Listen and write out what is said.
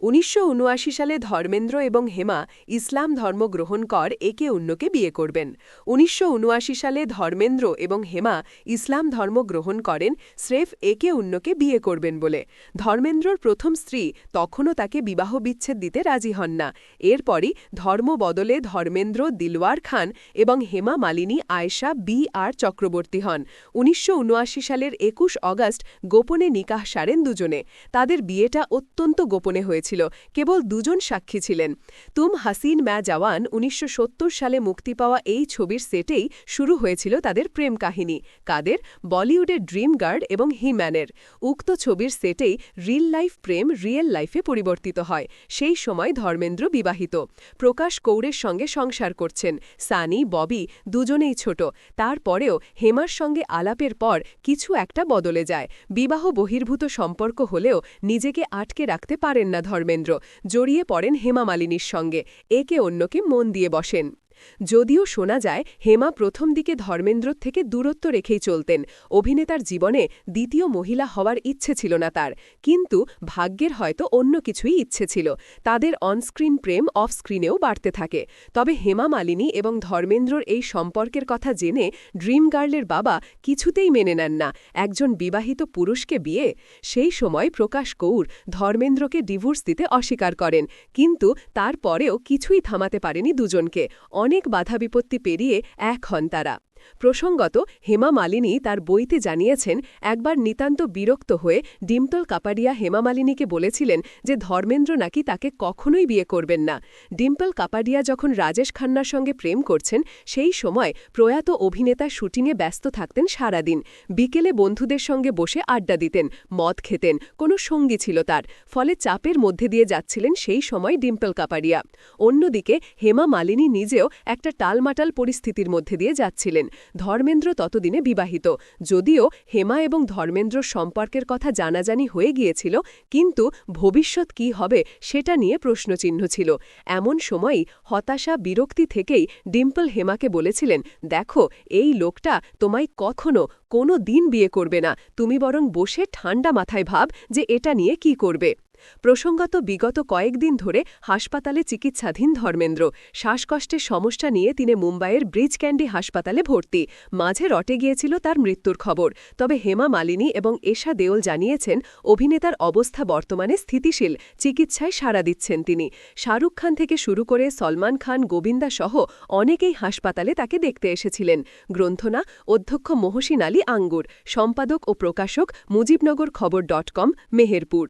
উনিশশো উনআশি সালে ধর্মেন্দ্র এবং হেমা ইসলাম ধর্ম গ্রহণ কর, একে অন্যকে বিয়ে করবেন। উনিশশো উনআশি সালে ধর্মেন্দ্র এবং হেমা ইসলাম ধর্ম গ্রহণ করেন, স্রেফ একে অন্যকে বিয়ে করবেন বলে। ধর্মেন্দ্রর প্রথম স্ত্রী তখনও তাকে বিবাহ বিচ্ছেদ দিতে রাজি হন না। এরপরই ধর্ম বদলে ধর্মেন্দ্র, দিলওয়ার খান এবং হেমা মালিনী আয়েশা, বি আর চক্রবর্তী হন। উনিশশো উনআশি সালের একুশ অগাস্ট গোপনে নিকাহ সারেন দুজনে। তাদের বিয়েটা অত্যন্ত গোপনে হয়েছে হয়েছিল কেবল দুজন সাক্ষী ছিলেন। তুম হাসিন ম্যা জওয়ান উনিশশো সালে মুক্তি পাওয়া এই ছবির সেটেই শুরু হয়েছিল তাদের প্রেম কাহিনী, কাদের, বলিউডের ড্রিম গার্ড এবং হিম্যানের। উক্ত ছবির সেটেই রিল লাইফ প্রেম রিয়েল লাইফে পরিবর্তিত হয়, সেই সময় ধর্মেন্দ্র বিবাহিত। প্রকাশ কৌরের সঙ্গে সংসার করছেন, সানি, ববি দুজনেই ছোট। তারপরেও হেমার সঙ্গে আলাপের পর কিছু একটা বদলে যায়। বিবাহ বহির্ভূত সম্পর্ক হলেও নিজেকে আটকে রাখতে পারেন না ধর্মেন্দ্র জড়িয়ে পড়েন হেমা মালিনীর সঙ্গে। একে অন্যকে মন দিয়ে বসেন। যদিও শোনা যায়, হেমা প্রথম দিকে ধর্মেন্দ্র থেকে দূরত্ব রেখেই চলতেন। অভিনেতার জীবনে দ্বিতীয় মহিলা হওয়ার ইচ্ছে ছিল না তার। কিন্তু ভাগ্যের হয়তো অন্য কিছুই ইচ্ছে ছিল। তাদের অনস্ক্রিন প্রেম অফ স্ক্রিনেও বাড়তে থাকে। তবে হেমা মালিনী এবং ধর্মেন্দ্রর এই সম্পর্কের কথা জেনে ড্রিম গার্লের বাবা কিছুতেই মেনে নেন না। একজন বিবাহিত পুরুষকে বিয়ে, সেই সময় প্রকাশ কৌর ধর্মেন্দ্রকে ডিভোর্স দিতে অস্বীকার করেন। কিন্তু তারপরেও কিছুই থামাতে পারেনি দুজনকে। অনেক বাধা বিপত্তি পেরিয়ে এক হন তারা। প্রসঙ্গত, হেমা মালিনী তার বইতে জানিয়েছেন, একবার নিতান্ত বিরক্ত হয়ে ডিম্পল কাপাডিয়া হেমা মালিনীকে বলেছিলেন যে ধর্মেন্দ্র নাকি তাকে কখনোই বিয়ে করবেন না। ডিম্পল কাপাডিয়া যখন রাজেশ খান্নার সঙ্গে প্রেম করছেন, সেই সময় প্রয়াত অভিনেতা শুটিংয়ে ব্যস্ত থাকতেন সারাদিন। বিকেলে বন্ধুদের সঙ্গে বসে আড্ডা দিতেন, মদ খেতেন, কোনো সঙ্গী ছিল তার, ফলে চাপের মধ্যে দিয়ে যাচ্ছিলেন সেই সময় ডিম্পল কাপাডিয়া। অন্যদিকে, হেমা মালিনী নিজেও একটা টালমাটাল পরিস্থিতির মধ্যে দিয়ে যাচ্ছিলেন। ধর্মেন্দ্র ততদিনে বিবাহিত। যদিও হেমা এবং ধর্মেন্দ্র সম্পর্কের কথা জানাজানি হয়ে গিয়েছিল, কিন্তু ভবিষ্যৎ কি হবে সেটা নিয়ে প্রশ্নচিহ্ন ছিল। এমন সময়ই হতাশা বিরক্তি থেকেই ডিম্পল হেমাকে বলেছিলেন, দেখো, এই লোকটা তোমায় কখনো, কোনো দিন বিয়ে করবে না। তুমি বরং বসে ঠান্ডা মাথায় ভাব যে এটা নিয়ে কি করবে। প্রসঙ্গত বিগত কয়েকদিন ধরে হাসপাতালে চিকিৎসাধীন ধর্মেন্দ্র। শ্বাসকষ্টের সমস্যা নিয়ে তিনি মুম্বাইয়ের ব্রিজ ক্যান্ডি হাসপাতালে ভর্তি। মাঝে রটে গিয়েছিল তার মৃত্যুর খবর। তবে হেমা মালিনী এবং এশা দেওল জানিয়েছেন, অভিনেতার অবস্থা বর্তমানে স্থিতিশীল, চিকিৎসায় সাড়া দিচ্ছেন তিনি। শাহরুখ খান থেকে শুরু করে সলমান খান, গোবিন্দা সহ অনেকেই হাসপাতালে তাকে দেখতে এসেছিলেন। গ্রন্থনা, অধ্যক্ষ মহসিন আলী আঙ্গুর, সম্পাদক ও প্রকাশক মুজিবনগর খবর ডট কম, মেহেরপুর।